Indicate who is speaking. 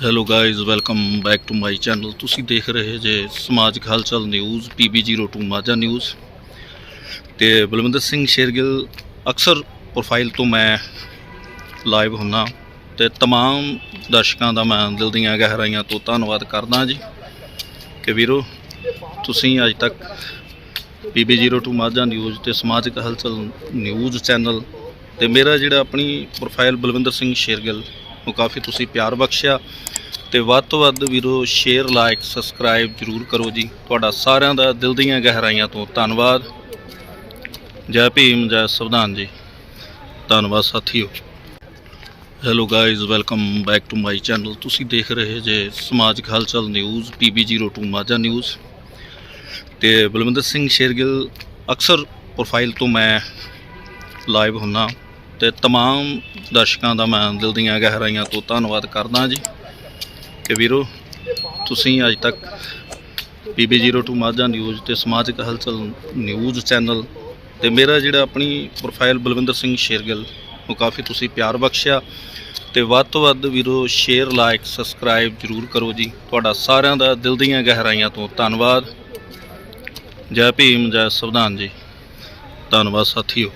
Speaker 1: Hello guys welcome back to my channel ਤੁਸੀਂ ਦੇਖ ਰਹੇ ਜੇ ਸਮਾਜਿਕ ਹਲਚਲ ਨਿਊਜ਼ PB02 ਮਾਜਾ ਨਿਊਜ਼ ਤੇ ਬਲਵਿੰਦਰ ਸਿੰਘ ਸ਼ੇਰਗਿੱਲ, ਅਕਸਰ ਪ੍ਰੋਫਾਈਲ ਤੋਂ ਮੈਂ ਲਾਈਵ ਹੁੰਨਾ ਤੇ ਤਮਾਮ ਦਰਸ਼ਕਾਂ ਦਾ ਮੈਂ ਦਿਲ ਦੀਆਂ ਗਹਿਰਾਈਆਂ ਤੋਂ ਧੰਨਵਾਦ ਕਰਦਾ ਜੀ। ਕਿ ਵੀਰੋ, ਤੁਸੀਂ ਅੱਜ ਤੱਕ PB02 ਮਾਜਾ ਨਿਊਜ਼ ਤੇ ਸਮਾਜਿਕ ਹਲਚਲ ਨਿਊਜ਼ ਚੈਨਲ ਤੇ ਮੇਰਾ ਜਿਹੜਾ ਆਪਣੀ ਪ੍ਰੋਫਾਈਲ ਬਲਵਿੰਦਰ ਸਿੰਘ ਸ਼ੇਰਗਿੱਲ ਨੂੰ ਕਾਫੀ ਤੁਸੀਂ ਪਿਆਰ ਬਖਸ਼ਿਆ ਤੇ ਵੱਧ ਤੋਂ ਵੱਧ ਵੀਰੋ ਸ਼ੇਅਰ ਲਾਈਕ ਸਬਸਕ੍ਰਾਈਬ ਜਰੂਰ ਕਰੋ ਜੀ। ਤੁਹਾਡਾ ਸਾਰਿਆਂ ਦਾ ਦਿਲ ਦੀਆਂ ਗਹਿਰਾਈਆਂ ਤੋਂ ਧੰਨਵਾਦ। ਜੈ ਭੀਮ, ਜੈ ਸੰਵਿਧਾਨ ਜੀ। ਧੰਨਵਾਦ ਸਾਥੀਓ। Hello guys welcome back to my channel ਤੁਸੀਂ ਦੇਖ ਰਹੇ ਜੇ ਸਮਾਜਿਕ ਹਲਚਲ ਨਿਊਜ਼ PB02 ਮਾਝਾ ਨਿਊਜ਼ ਤੇ ਬਲਵਿੰਦਰ ਸਿੰਘ ਸ਼ੇਰਗਿੱਲ ਅਕਸਰ ਪ੍ਰੋਫਾਈਲ ਤੋਂ ਮੈਂ ਲਾਈਵ ਹੁੰਨਾ। ਤੇ तमाम ਦਰਸ਼ਕਾਂ ਦਾ ਮੈਂ ਦਿਲ ਦੀਆਂ ਗਹਿਰਾਈਆਂ ਤੋਂ ਧੰਨਵਾਦ ਕਰਦਾ ਜੀ ਕਿ ਵੀਰੋ ਤੁਸੀਂ ਅੱਜ ਤੱਕ PB02 ਮਾਝਾ ਨਿਊਜ਼ ਤੇ ਸਮਾਜਿਕ ਹਲਚਲ ਨਿਊਜ਼ ਚੈਨਲ ਤੇ ਮੇਰਾ ਜਿਹੜਾ ਆਪਣੀ ਪ੍ਰੋਫਾਈਲ ਬਲਵਿੰਦਰ ਸਿੰਘ ਸ਼ੇਰਗਿੱਲ ਨੂੰ ਕਾਫੀ ਤੁਸੀਂ ਪਿਆਰ ਬਖਸ਼ਿਆ ਤੇ ਵੱਧ ਤੋਂ ਵੱਧ ਵੀਰੋ ਸ਼ੇਅਰ ਲਾਈਕ ਸਬਸਕ੍ਰਾਈਬ ਜਰੂਰ ਕਰੋ ਜੀ ਤੁਹਾਡਾ ਸਾਰਿਆਂ ਦਾ ਦਿਲ ਦੀਆਂ ਗਹਿਰਾਈਆਂ ਤੋਂ ਧੰਨਵਾਦ ਜੈ ਭੀਮ ਜੈ ਸੰਵਿਧਾਨ ਜੀ ਧੰਨਵਾਦ ਸਾਥੀਓ